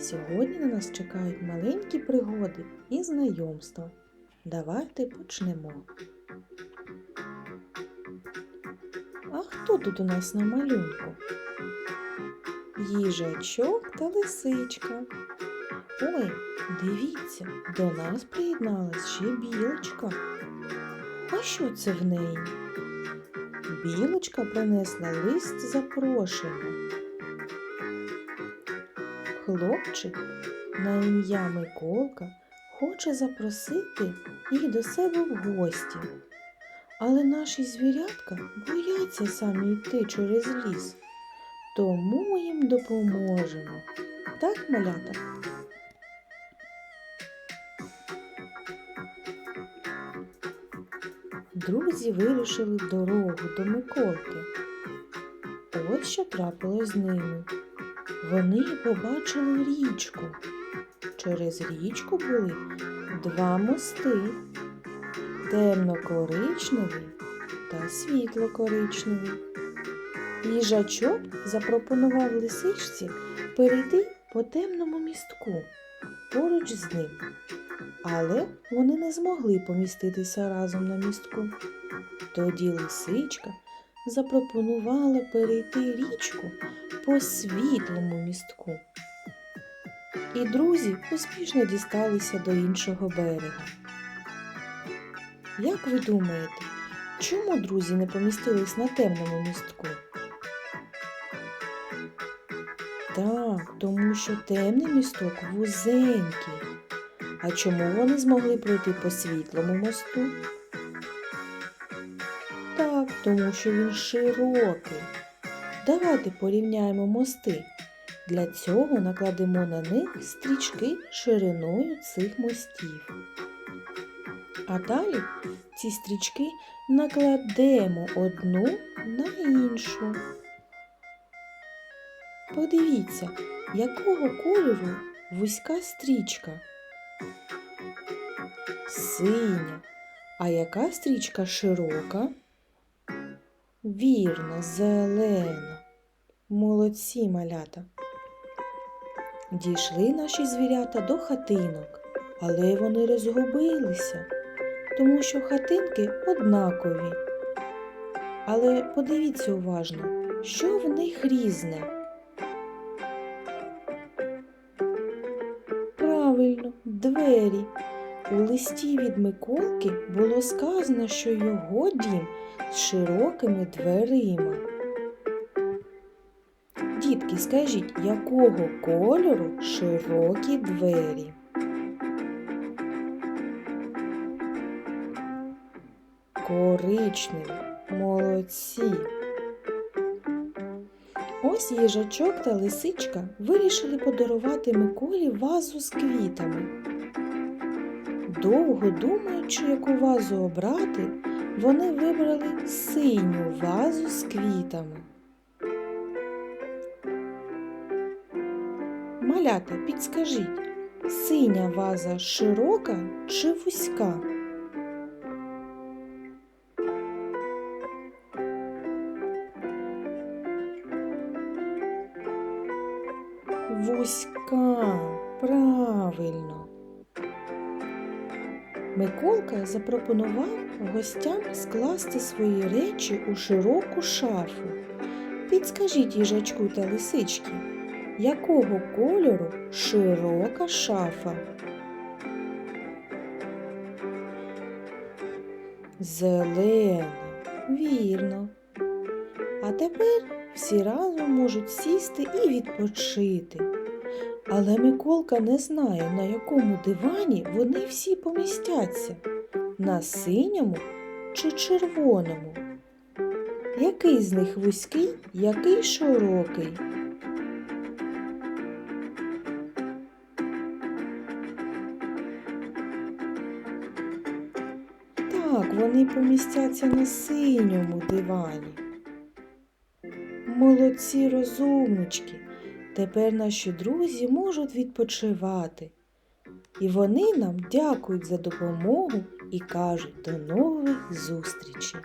Сьогодні на нас чекають маленькі пригоди і знайомства. Давайте почнемо. А хто тут у нас на малюнку? Їжачок та лисичка. Ой, дивіться, до нас приєдналась ще білочка. А що це в неї? Білочка принесла лист запрошення. Хлопчик на ім'я Миколка хоче запросити їх до себе в гості. Але наші звірятка бояться самі йти через ліс, тому їм допоможемо. Так, малята? Друзі вирушили в дорогу до Миколки. Ось що трапилось з ними. Вони побачили річку. Через річку були два мости темно-коричневий та світло-коричневий. Їжачок запропонував лисичці перейти по темному містку поруч з ним. Але вони не змогли поміститися разом на містку. Тоді лисичка запропонувала перейти річку по світлому містку. І друзі успішно дісталися до іншого берега. Як ви думаєте, чому друзі не помістились на темному містку? Так, тому що темний місток вузенький. А чому вони змогли пройти по світлому мосту? Так, тому що він широкий. Давайте порівняємо мости. Для цього накладемо на них стрічки шириною цих мостів. А далі ці стрічки накладемо одну на іншу. Подивіться, якого кольору вузька стрічка. Синя. А яка стрічка широка? Вірно, зелена. Молодці малята. Дійшли наші звірята до хатинок, але вони розгубилися, тому що хатинки однакові. Але подивіться уважно, що в них різне. Правильно, двері. У листі від Миколки було сказано, що його дім з широкими дверима. Дітки, скажіть, якого кольору широкі двері? Коричневі. Молодці. Ось їжачок та лисичка вирішили подарувати Миколі вазу з квітами. Довго думаючи, яку вазу обрати, вони вибрали синю вазу з квітами. Малята, підскажіть, синя ваза широка чи вузька? Вузька, правильно. Миколка запропонував гостям скласти свої речі у широку шафу. Підскажіть їжачку та лисички, якого кольору широка шафа? Зелена, вірно. А тепер всі разом можуть сісти і відпочити. Але Миколка не знає, на якому дивані вони всі помістяться на синьому чи червоному. Який з них вузький, який широкий? Так, вони помістяться на синьому дивані. Молодці розумнички. Тепер наші друзі можуть відпочивати. І вони нам дякують за допомогу і кажуть до нових зустрічей.